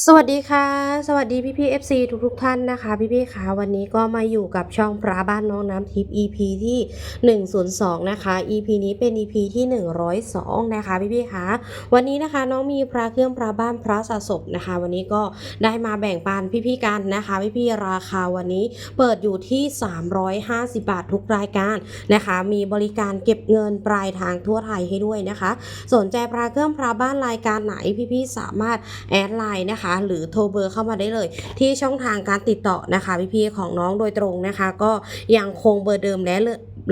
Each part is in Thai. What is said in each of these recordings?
สวัสดีค่ะ สวัสดีพี่พี่ FC ทุกทุกท่านนะคะ พี่พี่คะวันนี้ก็มาอยู่กับช่องพระบ้านน้องน้ำทิพย์ EP ที่ 102 นะคะ EP นี้เป็น EP ที่ 102 นะคะ พี่พี่คะวันนี้นะคะน้องมีพระเครื่องพระบ้านพระสะสมนะคะ วันนี้ก็ได้มาแบ่งปันพี่พี่กันนะคะ พี่พี่ราคาวันนี้เปิดอยู่ที่ 350 บาททุกรายการนะคะ มีบริการเก็บเงินปลายทางทั่วไทยให้ด้วยนะคะ สนใจพระเครื่องพระบ้านรายการไหนพี่ๆสามารถแอดไลน์นะคะหรือโทรเบอร์เข้ามาได้เลย ที่ช่องทางการติดต่อนะคะพี่ๆของน้องโดยตรงนะคะ ก็ยังคงเบอร์เดิมและ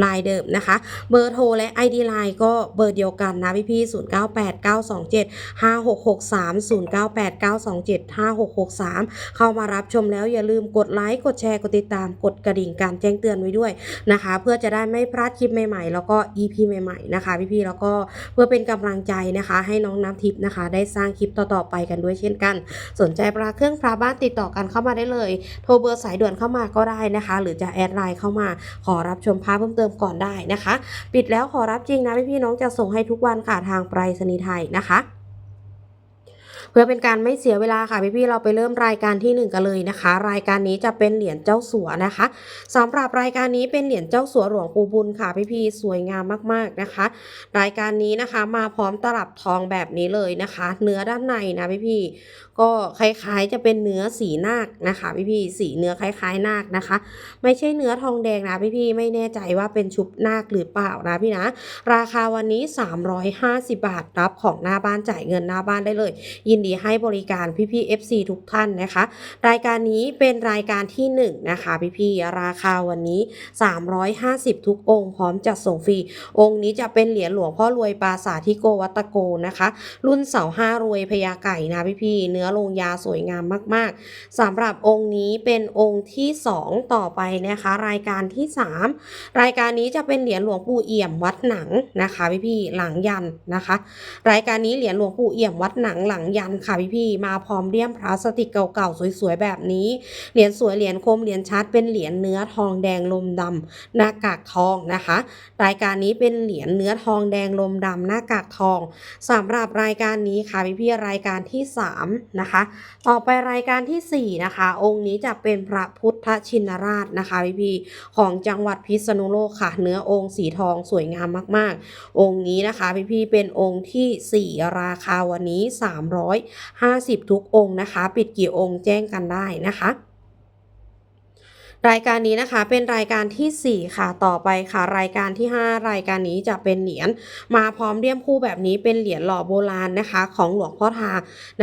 ลน์เดิมนะคะ เบอร์โทรและ ID ไลน์ก็เบอร์เดียวกันนะพี่ๆ0 9 8 9 2 7 5 6 6 3 0 9 8 9 2 7 5 6 6 3 เข้ามารับชมแล้วอย่าลืมกดไลค์กดแชร์กดติดตามกดกระดิ่งการแจ้งเตือนไว้ด้วยนะคะ เพื่อจะได้ไม่พลาดคลิปใหม่ๆ แล้วก็ EP ใหม่ๆนะคะ พี่ๆแล้วก็เพื่อเป็นกำลังใจนะคะ ให้น้องน้ำทิพย์นะคะ ได้สร้างคลิปต่อๆไปกันด้วยเช่นกัน สนใจปลาเครื่องพระบ้านติดต่อกันเข้ามาได้เลย โทรเบอร์สายด่วนเข้ามาก็ได้นะคะ หรือจะแอดไลน์เข้ามาขอรับชมภาพเพิ่มเติมติมก่อนได้นะคะ ปิดแล้วขอรับจริงนะพี่พี่น้องจะส่งให้ทุกวันค่ะทางไปรษณีย์ไทยนะคะ เพื่อเป็นการไม่เสียเวลาค่ะพี่ๆเราไปเริ่มรายการที่หนึ่งกันเลยนะคะ รายการนี้จะเป็นเหรียญเจ้าสัวนะคะสำหรับรายการนี้เป็นเหรียญเจ้าสัวหลวงปู่บุญค่ะพี่ๆสวยงามมากๆนะคะ รายการนี้นะคะมาพร้อมตลับทองแบบนี้เลยนะคะ เนื้อด้านในนะพี่ๆก็คล้ายๆจะเป็นเนื้อสีนาคนะคะพี่ๆสีเนื้อคล้ายๆนาคนะคะ ไม่ใช่เนื้อทองแดงนะพี่ๆไม่แน่ใจว่าเป็นชุบนาคหรือเปล่านะพี่นะราคาวันนี้ 350 บาทรับของหน้าบ้านจ่ายเงินหน้าบ้านได้เลย ยินดีให้บริการพี่ๆ FC ทุกท่านนะคะ รายการนี้เป็นรายการที่ 1 นะคะ พี่ๆ ราคาวันนี้ 350 ทุกองค์พร้อมจัดส่งฟรี องค์นี้จะเป็นเหรียญหลวงพ่อรวยปราสาทิโกวัตโกนะคะ รุ่นเสาห้ารวยพญาไก่นะพี่ๆ เนื้อลงยาสวยงามมากๆสำหรับองค์นี้เป็นองค์ที่ 2 ต่อไปนะคะ รายการที่ 3 รายการนี้จะเป็นเหรียญหลวงปู่เอี่ยมวัดหนังนะคะพี่ๆ หลังยันนะคะ รายการนี้เหรียญหลวงปู่เอี่ยมวัดหนังหลังยันค่ะพี่ๆมาพร้อมเลี่ยมพลาสติกเก่าๆสวยๆแบบนี้เหรียญสวยเหรียญคมเหรียญชัดเป็นเหรียญเนื้อทองแดงลมดำหน้ากากทองนะคะ รายการนี้เป็นเหรียญเนื้อทองแดงลมดำหน้ากากทองสำหรับรายการนี้ค่ะพี่ๆรายการที่3นะคะต่อไปรายการทีสี่4นะคะองค์นี้จะเป็นพระพุทธชินราชนะคะพี่ๆของจังหวัดพิษณุโลกค่ะ เนื้อองค์สีทองสวยงามมากๆ องค์นี้นะคะพี่ๆเป็นองค์ทีสี่4 ราคาวันนี้350 ทุกองค์นะคะ ปิดกี่องค์แจ้งกันได้นะคะ รายการนี้นะคะเป็นรายการทีสี่ 4 ค่ะต่อไปค่ะ รายการที่ 5 รายการนี้จะเป็นเหรียญมาพร้อมเลี่ยมคู่แบบนี้เป็นเหรียญหล่อโบราณนะคะ ของหลวงพ่อทา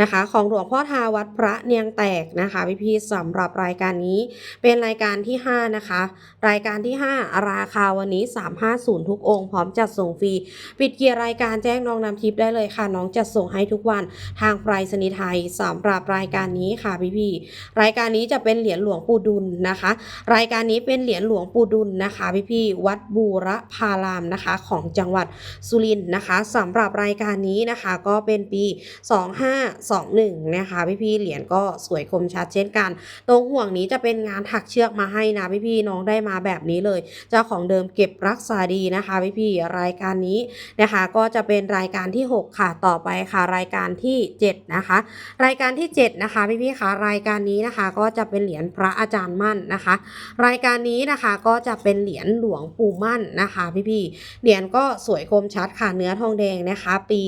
นะคะ ของหลวงพ่อทาวัดพระเนียงแตกนะคะพี่ๆสำหรับรายการนี้ เป็นรายการที่ 5 นะคะ รายการที่ 5 ราคาวันนี้ 350 ทุกองค์พร้อมจัดส่งฟรีปิดเกียร์รายการแจ้งน้องนำทิปได้เลยค่ะ น้องจัดส่งให้ทุกวันทางไปรษณีย์ไทยสำหรับรายการนี้ค่ะพี่ๆรายการนี้จะเป็นเหรียญหลวงปู่ดุลนะคะรายการนี้เป็นเหรียญหลวงปู่ดุลนะคะพี่ๆวัดบูรพารามนะคะของจังหวัดสุรินทร์นะคะสำหรับรายการนี้นะคะก็เป็นปี 2521นะคะพี่ๆเหรียญก็สวยคมชัดเช่นกัน ตรงห่วงนี้จะเป็นงานถักเชือกมาให้นะพี่ๆน้องได้มาแบบนี้เลย เจ้าของเดิมเก็บรักษาดีนะคะพี่ๆรายการนี้นะคะก็จะเป็นรายการที่ 6 ค่ะต่อไปค่ะ รายการที่ 7 นะคะ รายการที่ 7 นะคะพี่ๆคะรายการนี้นะคะก็จะเป็นเหรียญพระอาจารย์มั่นนะคะรายการนี้นะคะก็จะเป็นเหรียญหลวงปู่มั่นนะคะพี่ๆเหรียญก็สวยคมชัดค่ะเนื้อทองแดงนะคะ ปี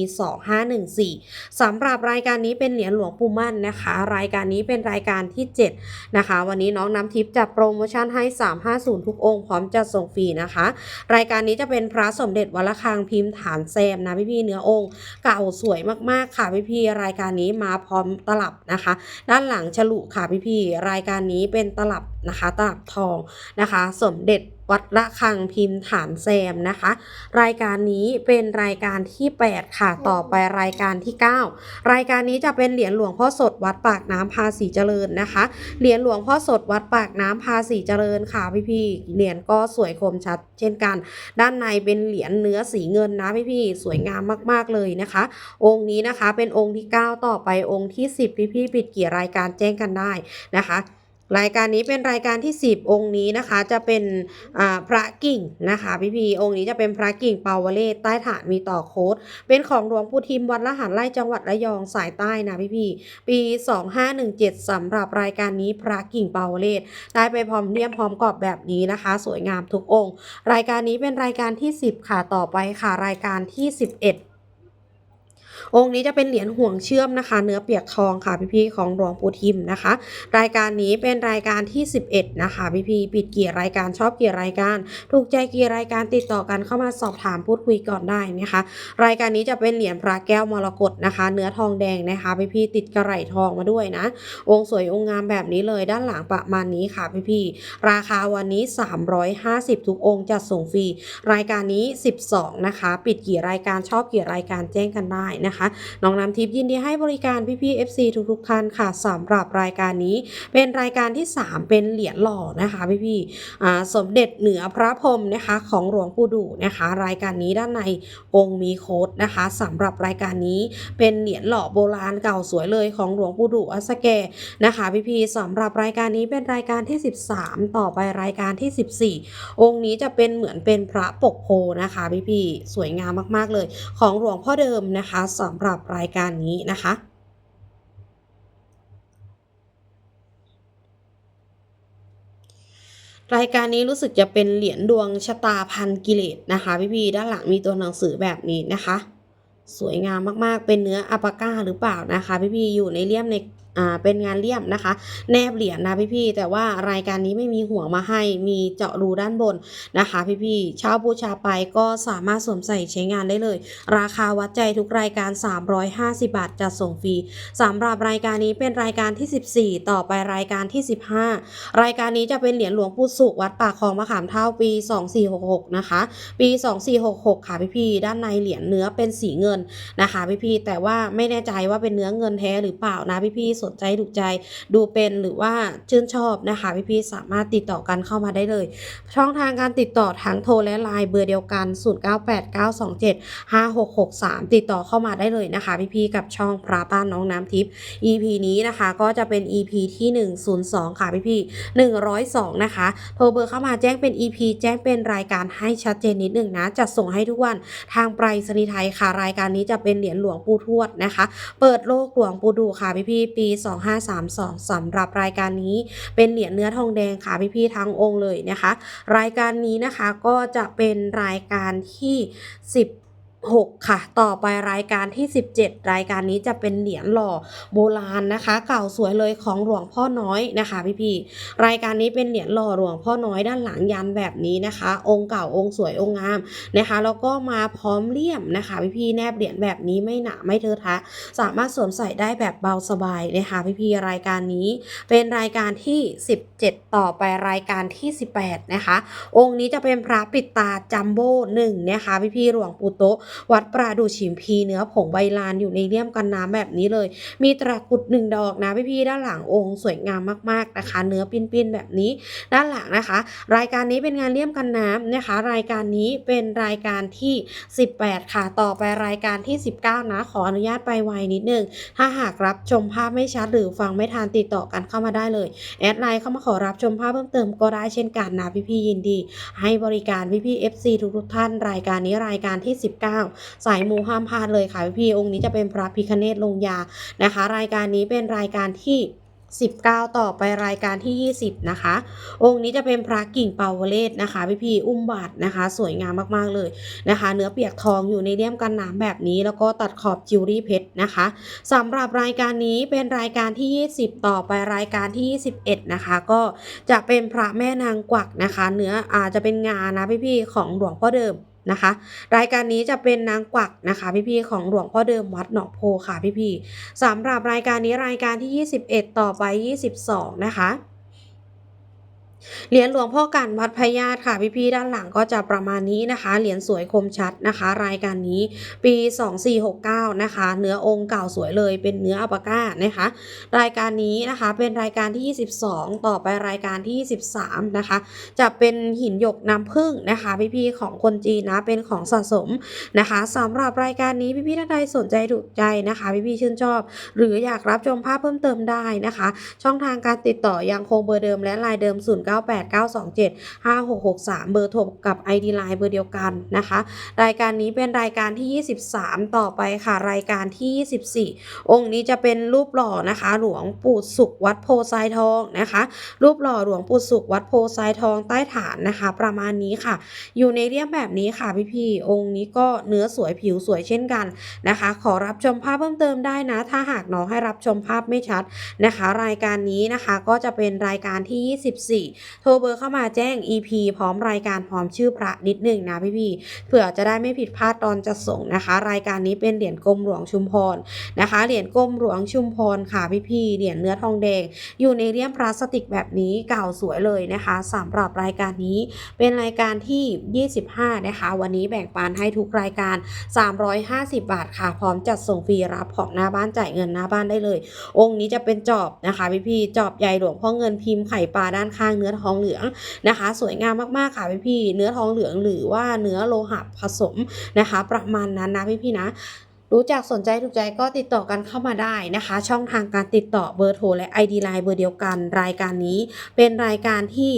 2514สำหรับรายการนี้เป็นเหรียญหลวงปู่มั่นนะคะ รายการนี้เป็นรายการที่ 7 นะคะ วันนี้น้องน้ำทิพย์จัดโปรโมชั่นให้ 350 ทุกองค์พร้อมจัดส่งฟรีนะคะ รายการนี้จะเป็นพระสมเด็จวัดระฆังพิมพ์ฐานแซมนะพี่ๆเนื้อองค์เก่าสวยมากๆค่ะพี่ๆรายการนี้มาพร้อมตลับนะคะ ด้านหลังฉลุค่ะพี่ๆรายการนี้เป็นตลับนะคะตลับทองนะคะ สมเด็จวัดระฆังพิมพ์ฐานแซมนะคะ รายการนี้เป็นรายการที่ 8 ค่ะต่อไปรายการที่ 9 รายการนี้จะเป็นเหรียญหลวงพ่อสดวัดปากน้ำภาษีเจริญนะคะ เหรียญหลวงพ่อสดวัดปากน้ำภาษีเจริญค่ะพี่ๆเหรียญก็สวยคมชัด เช่นกัน ด้านในเป็นเหรียญเนื้อสีเงินนะพี่ๆสวยงามมากๆเลยนะคะ องค์นี้นะคะเป็นองค์ที่ 9 ต่อไปองค์ที่ 10 พี่ๆปิดกี่รายการแจ้งกันได้นะคะ รายการนี้เป็นรายการที่ 10 องค์นี้นะคะ จะเป็นพระกิ่งนะคะพี่พีองค์นี้จะเป็นพระกิ่งเปาวเลศใต้ฐานมีต่อโค้ดเป็นของหลวงปู่ทิมวัดละหันไร่จังหวัดระยองสายใต้นะพี่พีปี 2517สำหรับรายการนี้พระกิ่งเปาวเลศได้ไปพร้อมเลี่ยมพร้อมกรอบแบบนี้นะคะ สวยงามทุกองค์ รายการนี้เป็นรายการที่ 10 ค่ะต่อไปค่ะรายการที่ 11 องค์นี้จะเป็นเหรียญห่วงเชื่อมนะคะ เนื้อเปียกทองค่ะพี่ๆของหลวงปู่ทิมนะคะ รายการนี้เป็นรายการที่ 11 นะคะพี่ๆปิดกี่รายการชอบกี่รายการ ถูกใจกี่รายการติดต่อกันเข้ามาสอบถามพูดคุยก่อนได้นะคะ รายการนี้จะเป็นเหรียญพระแก้วมรกตนะคะ เนื้อทองแดงนะคะพี่ๆติดกระไหลทองมาด้วยนะ องค์สวยองค์งามแบบนี้เลยด้านหลังประมาณนี้ค่ะพี่ๆราคาวันนี้ 350 ทุกองค์จัดส่งฟรีรายการนี้ 12 นะคะ ปิดกี่รายการชอบกี่รายการแจ้งกันได้นะคะน้องน้ำทิพย์ยินดีให้บริการพี่ๆ FC ทุกๆท่านค่ะสำหรับรายการนี้ เป็นรายการที่ 3 เป็นเหรียญหล่อนะคะพี่ๆอ่สมเด็จเหนือพระพรหมนะคะของหลวงปู่ดูนะคะ รายการนี้ด้านในองค์มีโค้ดนะคะสำหรับรายการนี้เป็นเหรียญหล่อโบราณเก่าสวยเลยของหลวงปู่ดูอัสแกนะคะพี่ๆสำหรับรายการนี้เป็นรายการที่ 13 ต่อไปรายการที่ 14 องค์นี้จะเป็นเหมือนเป็นพระปกโพนะคะพี่ๆสวยงามมากๆเลย ของหลวงพ่อเดิมนะคะสำหรับรายการนี้นะคะ รายการนี้รู้สึกจะเป็นเหรียญดวงชะตาพันกิเลสนะคะพี่ๆด้านหลังมีตัวหนังสือแบบนี้นะคะ สวยงามมากๆเป็นเนื้ออัปาก้าหรือเปล่านะคะพี่ๆอยู่ในเลี่ยมใน อ่าเป็นงานเลี่ยมนะคะ แนบเหรียญนะพี่ๆแต่ว่ารายการนี้ไม่มีหัวมาให้มีเจาะรูด้านบนนะคะ พี่ๆเช่าบูชาไปก็สามารถสวมใส่ใช้งานได้เลย ราคาวัดใจทุกรายการ 350 บาทจัดส่งฟรีสำหรับรายการนี้เป็นรายการที่ 14 ต่อไปรายการที่ 15 รายการนี้จะเป็นเหรียญหลวงปู่สุขวัดป่าคลองมะขามเท่าปี 2466 นะคะ ปี 2466 ค่ะพี่ๆด้านในเหรียญเนื้อเป็นสีเงินนะคะพี่ๆแต่ว่าไม่แน่ใจว่าเป็นเนื้อเงินแท้หรือเปล่านะพี่ๆสนนใจถูกใจ ดูเป็นหรือว่าชื่นชอบนะคะ พี่ๆสามารถติดต่อกันเข้ามาได้เลย ช่องทางการติดต่อทั้งโทรและไลน์เบอร์เดียวกัน 098927 5663 ติดต่อเข้ามาได้เลยนะคะ พี่ๆกับช่องพระบ้านน้องน้ำทิพย์ EP นี้นะคะก็จะเป็น EP ที่ 102 ค่ะพี่ๆ102 นะคะ โทรเบอร์เข้ามาแจ้งเป็น EP แจ้งเป็นรายการให้ชัดเจนนิดหนึ่งนะจัดส่งให้ทุกวันทางไปรษณีย์ไทยค่ะรายการนี้จะเป็นเหรียญหลวงปู่ทวดนะคะ เปิดโลกหลวงปู่ดูค่ะพี่ๆปี2532สำหรับรายการนี้เป็นเหรียญเนื้อทองแดงค่ะพี่ๆทั้งองค์เลยนะคะ รายการนี้นะคะก็จะเป็นรายการที่ 16 ค่ะ ต่อไปรายการที่ 17 รายการนี้จะเป็นเหรียญหล่อโบราณนะคะ เก่าสวยเลยของหลวงพ่อน้อยนะคะพี่ๆรายการนี้เป็นเหรียญหล่อหลวงพ่อน้อยด้านหลังยันแบบนี้นะคะ องค์เก่าองค์สวยองค์งามนะคะแล้วก็มาพร้อมเลี่ยมนะคะพี่ๆแนบเหรียญแบบนี้ไม่หนาไม่เทอะทะ สามารถสวมใส่ได้แบบเบาสบายนะคะพี่ๆรายการนี้ เป็นรายการที่ 17 ต่อไปรายการที่ 18 นะคะ องค์นี้จะเป็นพระปิดตาจัมโบ้หนึ่งนะคะพี่พี่หลวงปู่โตะวัดปราดูฉิมพีเนื้อผงใบลานอยู่ในเลี่ยมกันน้ำแบบนี้เลย มีตรากุดหนึ่งดอกนะพี่พี่ๆด้านหลังองค์สวยงามมากๆนะคะ เนื้อปิ้นๆแบบนี้ด้านหลังนะคะ รายการนี้เป็นงานเลี่ยมกันน้ำนะคะ รายการนี้เป็นรายการที่ 18 ค่ะต่อไปรายการที่ 19 นะ ขออนุญาตไปไวนิดนึงถ้าหากรับชมภาพไม่ชัดหรือฟังไม่ทันติดต่อกันเข้ามาได้เลยแอดไลน์เข้ามาขอรับชมภาพเพิ่มเติมก็ได้เช่นกันนะพี่ๆยินดี ให้บริการพี่ๆ FC ทุกๆท่าน รายการนี้รายการที่ 19สายมูห้ามพลาดเลยค่ะพี่องค์นี้จะเป็นพระพิคเนตลงยานะคะ รายการนี้เป็นรายการที่19 ต่อไปรายการที่ 20 นะคะ องค์นี้จะเป็นพระกิ่งเปาวเลศนะคะพี่ๆอุ้มบาทนะคะ สวยงามมากๆเลยนะคะ เนื้อเปียกทองอยู่ในเลี่ยมกันน้ำแบบนี้ แล้วก็ตัดขอบจิวรี่เพชรนะคะสำหรับรายการนี้เป็นรายการที่ 20 ต่อไปรายการที่ 21 นะคะ ก็จะเป็นพระแม่นางกวักนะคะ เนื้ออาจจะเป็นงานนะพี่ๆของหลวงพ่อเดิม นะคะ รายการนี้จะเป็นนางกวักนะคะ พี่ๆของหลวงพ่อเดิมวัดหนองโพค่ะพี่ๆสำหรับรายการนี้รายการที่ 21 ต่อไป 22 นะคะ เหรียญหลวงพ่อกันวัดพญาตค่ะพี่ๆด้านหลังก็จะประมาณนี้นะคะ เหรียญสวยคมชัดนะคะ รายการนี้ปี 2469 นะคะ เนื้อองค์เก่าสวยเลยเป็นเนื้ออัปปาก้านะคะ รายการนี้นะคะเป็นรายการที่ 22 ต่อไปรายการที่23นะคะ จะเป็นหินหยกน้ำผึ้งนะคะพี่ๆของคนจีนนะเป็นของสะสมนะคะสำหรับรายการนี้พี่ๆท่านใดสนใจถูกใจนะคะพี่ๆชื่นชอบ หรืออยากรับชมภาพเพิ่มเติมได้นะคะ ช่องทางการติดต่อยังคงเบอร์เดิมและลน์เดิมศูนย์0989275663 เบอร์โทรกับ ID ไลน์เบอร์เดียวกันนะคะ รายการนี้เป็นรายการที่ 23 ต่อไปค่ะ รายการที่ 24 องค์นี้จะเป็นรูปหล่อนะคะ หลวงปู่สุขวัดโพไซทองนะคะ รูปหล่อหลวงปู่สุขวัดโพไซทองใต้ฐานนะคะ ประมาณนี้ค่ะ อยู่ในเรียมแบบนี้ค่ะพี่ๆองค์นี้ก็เนื้อสวยผิวสวยเช่นกันนะคะ ขอรับชมภาพเพิ่มเติมได้นะ ถ้าหากน้องให้รับชมภาพไม่ชัดนะคะ รายการนี้นะคะก็จะเป็นรายการที่ 24โทรเบอร์เข้ามาแจ้ง EP พร้อมรายการพร้อมชื่อพระนิดหนึ่งนะพี่พี่เผื่อจะได้ไม่ผิดพลาดตอนจะส่งนะคะ รายการนี้เป็นเหรียญกรมหลวงชุมพรนะคะ เหรียญกรมหลวงชุมพรค่ะพี่พี่เหรียญเนื้อทองแดง อยู่ในเลี่ยมพลาสติกแบบนี้เก่าสวยเลยนะคะสำหรับรายการนี้เป็นรายการที่ 25 นะคะ วันนี้แบ่งปันให้ทุกรายการ 350 บาทค่ะ พร้อมจัดส่งฟรีรับของหน้าบ้านจ่ายเงินหน้าบ้านได้เลย องค์นี้จะเป็นจอบนะคะพี่พี่จอบใหญ่หลวงพ่อเงินพิมพ์ไข่ปลาด้านข้างเนื้อทองเหลืองนะคะ สวยงามมากๆค่ะพี่พี่เนื้อทองเหลืองหรือว่าเนื้อโลหะผสมนะคะ ประมาณนั้นนะพี่พี่นะรู้จักสนใจถูกใจก็ติดต่อกันเข้ามาได้นะคะ ช่องทางการติดต่อเบอร์โทรและ ID ไลน์เบอร์เดียวกัน รายการนี้เป็นรายการที่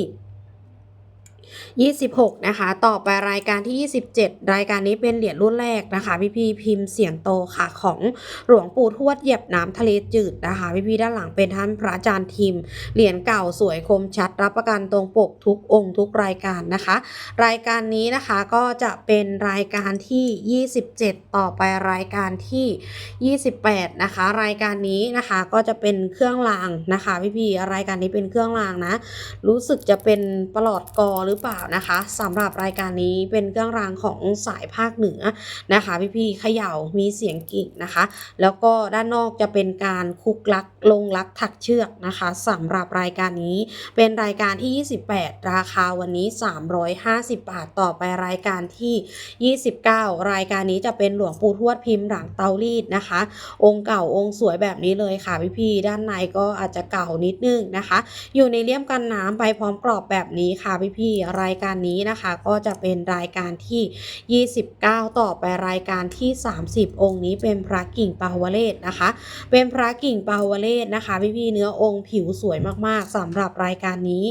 26 นะคะ ต่อไปรายการที่ 27 รายการนี้เป็นเหรียญรุ่นแรกนะคะ พี่พี่พิมพ์เสียงโตค่ะของหลวงปู่ทวดเหยียบน้ำทะเลจืดนะคะ พี่พี่ด้านหลังเป็นท่านพระอาจารย์ทิม เหรียญเก่าสวยคมชัดรับประกันตรงปกทุกองค์ทุกรายการนะคะ รายการนี้นะคะก็จะเป็นรายการที่ 27 ต่อไปรายการที่ 28 นะคะ รายการนี้นะคะก็จะเป็นเครื่องรางนะคะ พี่พี่รายการนี้เป็นเครื่องรางนะ รู้สึกจะเป็นประหลอดกอหรือเปล่านะคะสำหรับรายการนี้เป็นเครื่องรางของสายภาคเหนือนะคะพี่ๆเขย่ามีเสียงกิ่งนะคะ แล้วก็ด้านนอกจะเป็นการคุกลักลงลักถักเชือกนะคะสำหรับรายการนี้เป็นรายการที่ 28 ราคาวันนี้ 350 บาทต่อไปรายการที่ 29 รายการนี้จะเป็นหลวงปู่ทวดพิมพ์หลังเตารีดนะคะ องค์เก่าองค์สวยแบบนี้เลยค่ะพี่ๆด้านในก็อาจจะเก่านิดนึงนะคะ อยู่ในเลี่ยมกันน้ำไปพร้อมกรอบแบบนี้ค่ะพี่ๆรายการนี้นะคะ ก็จะเป็นรายการที่ 29 ต่อไปรายการที่ 30 องค์นี้เป็นพระกิ่งปาวเลศนะคะ เป็นพระกิ่งปาวเลศนะคะพี่ๆเนื้อองค์ผิวสวยมากๆสำหรับรายการนี้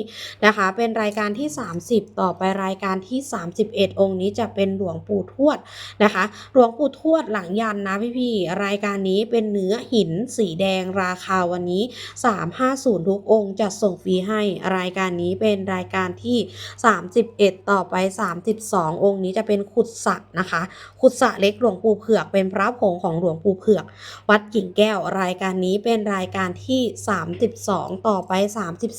นะคะ เป็นรายการที่ 30 ต่อไปรายการที่ 31 องค์นี้จะเป็นหลวงปู่ทวดนะคะ หลวงปู่ทวดหลังยันนะพี่ๆรายการนี้เป็นเนื้อหินสีแดงราคาวันนี้ 350 ทุกองค์จัดส่งฟรีให้รายการนี้เป็นรายการที่31 ต่อไป 32 องค์นี้จะเป็นขุดสะนะคะ ขุดสะเล็กหลวงปู่เผือกเป็นพระผงของหลวงปู่เผือก วัดกิ่งแก้วรายการนี้เป็นรายการที่ 32 ต่อไป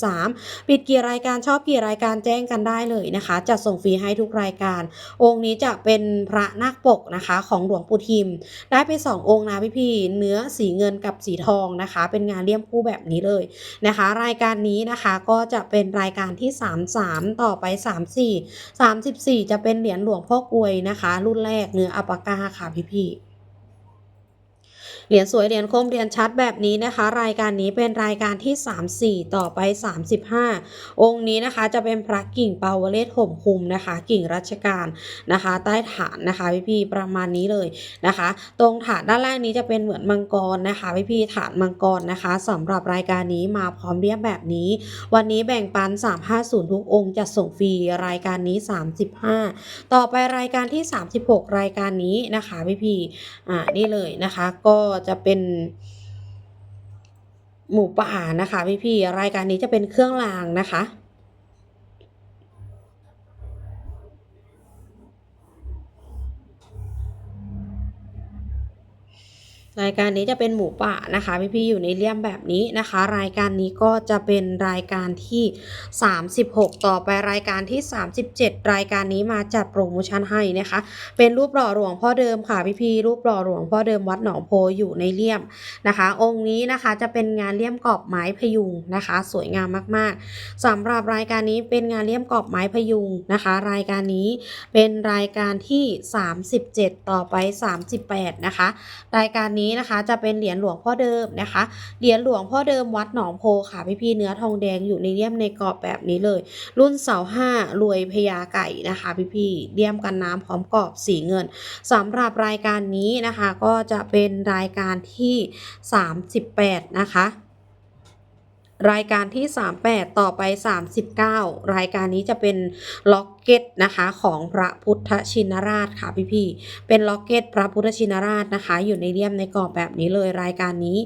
33 ปิดกี่รายการชอบกี่รายการแจ้งกันได้เลยนะคะจัดส่งฟรีให้ทุกรายการ องค์นี้จะเป็นพระนาคปกนะคะของหลวงปู่ทิม ได้ไป 2 องค์นะพี่พี่เนื้อสีเงินกับสีทองนะคะ เป็นงานเลี่ยมคู่แบบนี้เลยนะคะ รายการนี้นะคะก็จะเป็นรายการที่ 33 ต่อไป34 34 จะเป็นเหรียญหลวงพ่อกลวยนะคะ รุ่นแรกเนื้ออัปากาค่ะพี่พี่ เหรียญสวยเหรียญคมเหรียญชัดแบบนี้นะคะ รายการนี้เป็นรายการที่ 34 ต่อไป 35 องค์นี้นะคะจะเป็นพระกิ่งเปาวเลศห่มคุมนะคะ กิ่งรัชกาลนะคะ ใต้ฐานนะคะพี่ๆประมาณนี้เลยนะคะ ตรงฐานด้านล่างนี้จะเป็นเหมือนมังกรนะคะพี่ๆฐานมังกรนะคะสำหรับรายการนี้มาพร้อมเรียบแบบนี้ วันนี้แบ่งปัน 350 ทุกองค์จะส่งฟรีรายการนี้ 35 ต่อไปรายการที่ 36 รายการนี้นะคะพี่ๆอ่านี่เลยนะคะก็จะเป็น หมูป่านะคะพี่พี่ๆรายการนี้จะเป็นเครื่องรางนะคะ น รายการนี้จะเป็นหมูป่านะคะพี่ๆอยู่ในเลี่ยมแบบนี้นะคะ รายการนี้ก็จะเป็นรายการที่ 36 ต่อไปรายการที่ 37 รายการนี้มาจัดโปรโมชั่นให้นะคะ เป็นรูปหล่อหลวงพ่อเดิมค่ะพี่ๆรูปหล่อหลวงพ่อเดิมวัดหนองโพอยู่ในเลี่ยมนะคะ องค์นี้นะคะจะเป็นงานเลี่ยมกรอบไม้พยุงนะคะ สวยงามมากๆสำหรับรายการนี้เป็นงานเลี่ยมกรอบไม้พยุงนะคะ รายการนี้เป็นรายการที่ 37 ต่อไป 38 นะคะ รายการนี้นะคะจะเป็นเหรียญหลวงพ่อเดิมนะคะ เหรียญหลวงพ่อเดิมวัดหนองโพค่ะพี่พี่ๆเนื้อทองแดงอยู่ในเลี่ยมในกรอบแบบนี้เลย รุ่นเสาห้ารวยพญาไก่นะคะพี่พี่ๆเลี่ยมกันน้ำพร้อมกรอบสีเงินสำหรับรายการนี้นะคะก็จะเป็นรายการที่ 38 นะคะ รายการที่ 38 ต่อไป 39 รายการนี้จะเป็นล็อกเก็ตนะคะของพระพุทธชินราชค่ะพี่พี่ๆเป็นล็อกเก็ตพระพุทธชินราชนะคะ อยู่ในเลี่ยมในกรอบแบบนี้เลยรายการนี้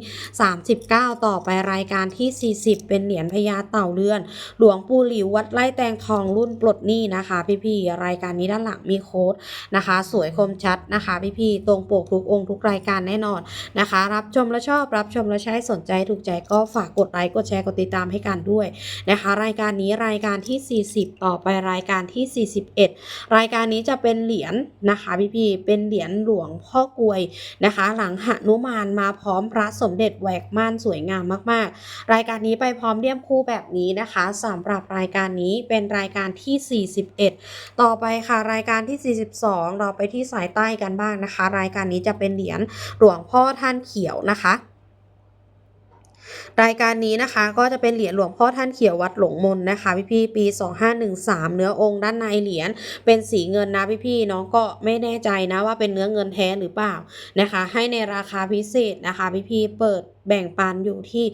39 ต่อไปรายการที่ 40 เป็นเหรียญพญาเต่าเรือน หลวงปู่หลิววัดไร่แตงทองรุ่นปลดหนี้นะคะ พี่พี่ๆรายการนี้ด้านหลังมีโค้ดนะคะ สวยคมชัดนะคะ พี่พี่ๆตรงปกทุกองค์ทุกรายการแน่นอนนะคะ รับชมแล้วชอบรับชมแล้วใช้สนใจถูกใจก็ฝากกดไลค์กดแชร์กดติดตามให้กันด้วยนะคะ รายการนี้รายการที่ 40 ต่อไปรายการที่ 41 รายการนี้จะเป็นเหรียญนะคะพี่พี่ๆเป็นเหรียญหลวงพ่อกลวยนะคะ หลังหนุมานมาพร้อมพระสมเด็จแหวกม่านสวยงามมากๆ รายการนี้ไปพร้อมเลี่ยมคู่แบบนี้นะคะสำหรับรายการนี้เป็นรายการที่ 41 ต่อไปค่ะรายการที่ 42 เราไปที่สายใต้กันบ้างนะคะ รายการนี้จะเป็นเหรียญหลวงพ่อท่านเขียวนะคะ รายการนี้นะคะก็จะเป็นเหรียญหลวงพ่อท่านเขียววัดหลงมนนะคะพี่ๆปี 2513 เนื้อองค์ด้านในเหรียญเป็นสีเงินนะพี่ๆน้องก็ไม่แน่ใจนะว่าเป็นเนื้อเงินแท้หรือเปล่านะคะ ให้ในราคาพิเศษนะคะพี่ๆเปิด แบ่งปันอยู่ที่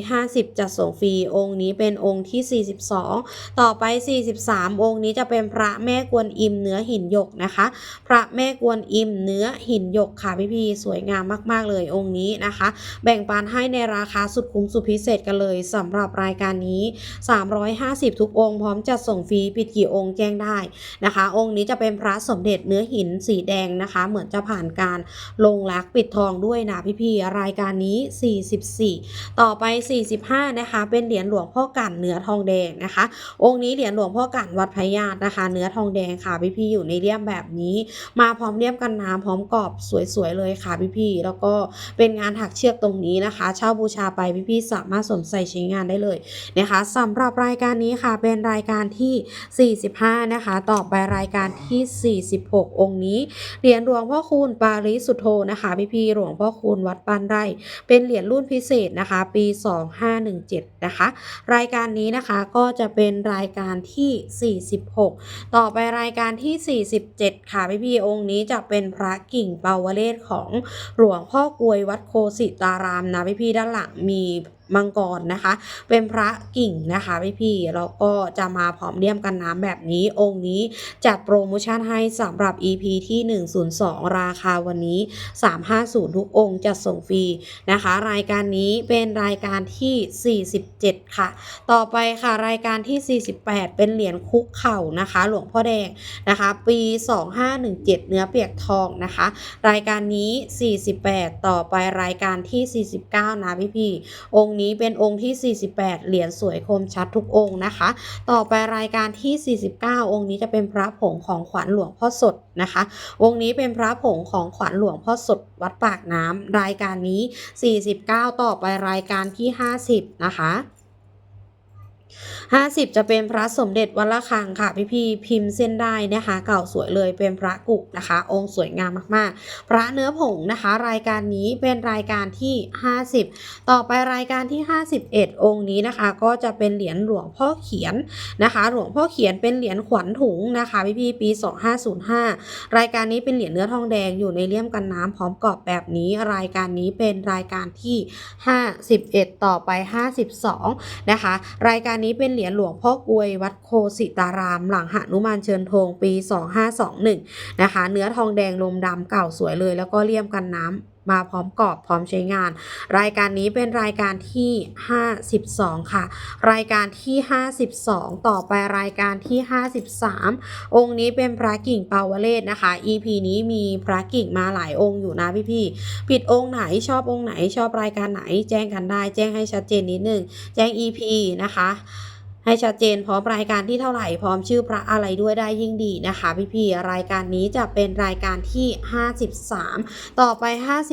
350 จัดส่งฟรีองค์นี้เป็นองค์ที่ 42 ต่อไป 43 องค์นี้จะเป็นพระแม่กวนอิมเนื้อหินหยกนะคะ พระแม่กวนอิมเนื้อหินหยกค่ะพี่ๆสวยงามมาก ๆ เลยองค์นี้นะคะ แบ่งปันให้ในราคาสุดคุ้มสุดพิเศษกันเลยสำหรับรายการนี้ 350 ทุกองค์พร้อมจัดส่งฟรีปิดกี่องค์แจ้งได้นะคะ องค์นี้จะเป็นพระสมเด็จเนื้อหินสีแดงนะคะ เหมือนจะผ่านการลงลักปิดทองด้วยนะพี่ๆรายการนี้ี้ 44 ต่อไป 45 นะคะ เป็นเหรียญหลวงพ่อกันเนื้อทองแดงนะคะ องค์นี้เหรียญหลวงพ่อกันวัดพญาตนะคะ เนื้อทองแดงค่ะพี่ๆอยู่ในเลี่ยมแบบนี้ มาพร้อมเลี่ยมกันน้ำพร้อมกรอบสวยๆเลยค่ะพี่ๆแล้วก็เป็นงานถักเชือกตรงนี้นะคะ เช่าบูชาไปพี่ๆสามารถสวมใส่ใช้งานได้เลยนะคะสำหรับรายการนี้ค่ะเป็นรายการที่ 45 นะคะ ต่อไปรายการที่ 46 องค์นี้เหรียญหลวงพ่อคูณปาริสุทโธนะคะพี่ๆหลวงพ่อคูณวัดปานไร่เป็นเหรียญรุ่นพิเศษนะคะ ปี 2517 นะคะ รายการนี้นะคะก็จะเป็นรายการที่ 46 ต่อไปรายการที่ 47 ค่ะพี่พี่องค์นี้จะเป็นพระกิ่งเปาวเลศของหลวงพ่อกลวยวัดโคสิตารามนะพี่พี่ด้านหลังมี มังกรนะคะ เป็นพระกิ่งนะคะพี่พี่แล้วก็จะมาพร้อมเลี่ยมกันน้ำแบบนี้องค์นี้จัดโปรโมชั่นให้สำหรับ EP ที่ 102 ราคาวันนี้ 350 ทุกองค์จัดส่งฟรีนะคะ รายการนี้เป็นรายการที่ 47 ค่ะ ต่อไปค่ะรายการที่ 48 เป็นเหรียญคุกเข่านะคะ หลวงพ่อแดงนะคะ ปี 2517 เนื้อเปียกทองนะคะ รายการนี้ 48 ต่อไปรายการที่ 49 นะพี่พี่องค์นี้เป็นองค์ที่ 48 เหรียญสวยคมชัดทุกองค์นะคะ ต่อไปรายการที่ 49 องค์นี้จะเป็นพระผงของขวัญหลวงพ่อสดนะคะ องค์นี้เป็นพระผงของขวัญหลวงพ่อสดวัดปากน้ำรายการนี้ 49 ต่อไปรายการที่ 50 นะคะ 50 จะเป็นพระสมเด็จวัดละคังค่ะ พี่พีพิมพ์เส้นได้นะคะ เก่าสวยเลยเป็นพระกุกนะคะ องค์สวยงามมากๆ พระเนื้อผงนะคะ รายการนี้เป็นรายการที่ 50 ต่อไปรายการที่ 51 องค์นี้นะคะ ก็จะเป็นเหรียญหลวงพ่อเขียนนะคะ หลวงพ่อเขียนเป็นเหรียญขวัญถุงนะคะ พี่พีปี 2505 รายการนี้เป็นเหรียญเนื้อทองแดงอยู่ในเลี่ยมกันน้ำพร้อมกรอบแบบนี้รายการนี้เป็นรายการที่ 51 ต่อไป 52 นะคะ รายการนี้เป็นเหรียญหลวงพ่อกลวยวัดโคสิตาราม หลังหนุมานเชิญธงปี 2521 นะคะ เนื้อทองแดงลมดำเก่าสวยเลย แล้วก็เลี่ยมกันน้ำมาพร้อมกรอบพร้อมใช้งาน รายการนี้เป็นรายการที่ 52 ค่ะ รายการที่ 52 ต่อไปรายการที่ 53 องค์นี้เป็นพระกิ่งเปาวเลศนะคะ EP นี้มีพระกิ่งมาหลายองค์อยู่นะพี่ๆผิดองค์ไหนชอบองค์ไหนชอบรายการไหน แจ้งกันได้ แจ้งให้ชัดเจนนิดนึงแจ้ง EP นะคะ ให้ชัดเจนพร้อมรายการที่เท่าไหร่พร้อมชื่อพระอะไรด้วยได้ยิ่งดีนะคะ พี่ๆรายการนี้จะเป็นรายการที่ 53 ต่อไป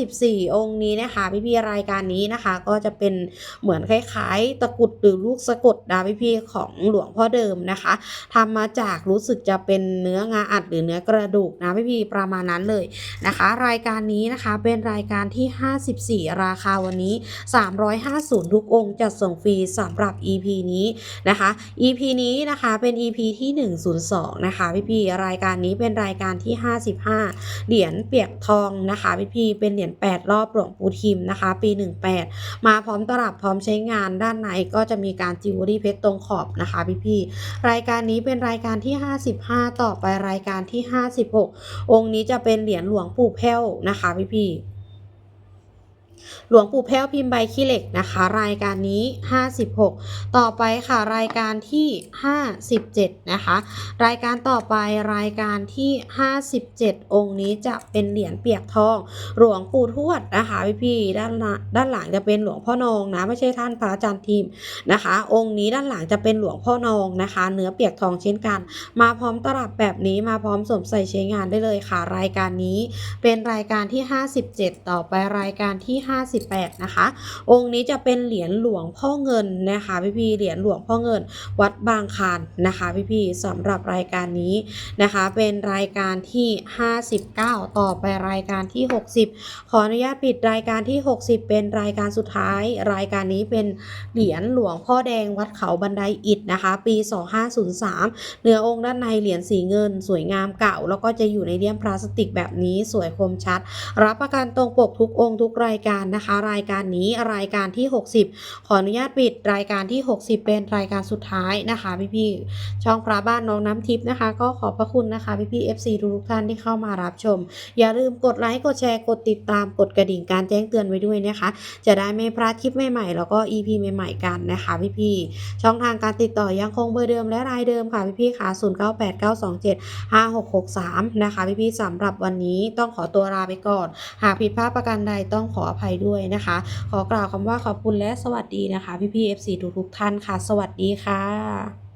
54 องค์นี้นะคะพี่ๆรายการนี้นะคะ ก็จะเป็นเหมือนคล้ายๆ ตะกุดหรือลูกสะกดนะพี่ๆของหลวงพ่อเดิมนะคะทำมาจากรู้สึกจะเป็นเนื้องาอัดหรือเนื้อกระดูกนะพี่ๆประมาณนั้นเลยนะคะ รายการนี้นะคะเป็นรายการที่ 54 ราคาวันนี้ 350 ทุกองค์จัดส่งฟรีสำหรับ EP นี้นะคะ EP นี้นะคะเป็น EP ที่ 102 นะคะพี่พี่รายการนี้เป็นรายการที่ 55 เหรียญเปียกทองนะคะพี่พี่เป็นเหรียญ8 รอบหลวงปู่ทิมนะคะ ปี 18 มาพร้อมตลับพร้อมใช้งานด้านในก็จะมีการจิวเวลรี่เพชรตรงขอบนะคะพี่พี่รายการนี้เป็นรายการที่ 55 ต่อไปรายการที่ 56 องค์นี้จะเป็นเหรียญหลวงปู่แพ้วนะคะพี่พี่ หลวงปู่แพ้วพิมพ์ใบขี้เหล็กนะคะ รายการนี้ 56 ต่อไปค่ะรายการที่ 57 นะคะ รายการต่อไปรายการที่ 57 องค์นี้จะเป็นเหรียญเปียกทอง หลวงปู่ทวดนะคะพี่พี่ๆด้านหน้าด้านหลังจะเป็นหลวงพ่อนองนะไม่ใช่ท่านพระอาจารย์ทีมนะคะ องค์นี้ด้านหลังจะเป็นหลวงพ่อนองนะคะ เนื้อเปียกทองเช่นกัน มาพร้อมตลับแบบนี้มาพร้อมสวมใส่ใช้งานได้เลยค่ะ รายการนี้เป็นรายการที่ 57 ต่อไปรายการที่58 นะคะ องค์นี้จะเป็นเหรียญหลวงพ่อเงินนะคะพี่พี่เหรียญหลวงพ่อเงิน วัดบางคานนะคะพี่พี่สำหรับรายการนี้นะคะ เป็นรายการที่ 59 ต่อไปรายการที่ 60 ขออนุญาตปิดรายการที่ 60 เป็นรายการสุดท้าย รายการนี้เป็นเหรียญหลวงพ่อแดงวัดเขาบันไดอิฐนะคะ ปี 2503 เนื้อองค์ด้านในเหรียญสีเงิน สวยงามเก่า แล้วก็จะอยู่ในเลี่ยมพลาสติกแบบนี้สวยคมชัด รับประกันตรงปกทุกองค์ทุกรายการนะคะ รายการนี้รายการที่ 60 ขออนุญาตปิดรายการที่ 60 เป็นรายการสุดท้ายนะคะพี่ๆช่องพระบ้านน้องน้ำทิพย์นะคะ ก็ขอบพระคุณนะคะพี่ๆ FC ทุกท่านที่เข้ามารับชม อย่าลืมกดไลค์กดแชร์กดติดตามกดกระดิ่งการแจ้งเตือนไว้ด้วยนะคะ จะได้ไม่พลาดคลิปใหม่ๆแล้วก็ EP ใหม่ๆกันนะคะพี่ๆช่องทางการติดต่อยังคงเบอร์เดิมและรายเดิมค่ะพี่ๆค่ะ098927 5663นะคะพี่ๆสำหรับวันนี้ต้องขอตัวลาไปก่อน หากผิดพลาดประการใดต้องขออภัยด้วยนะคะ ขอกล่าวคำว่าขอบคุณและสวัสดีนะคะ พี่พี่เอฟซีทุกๆท่านค่ะ สวัสดีค่ะ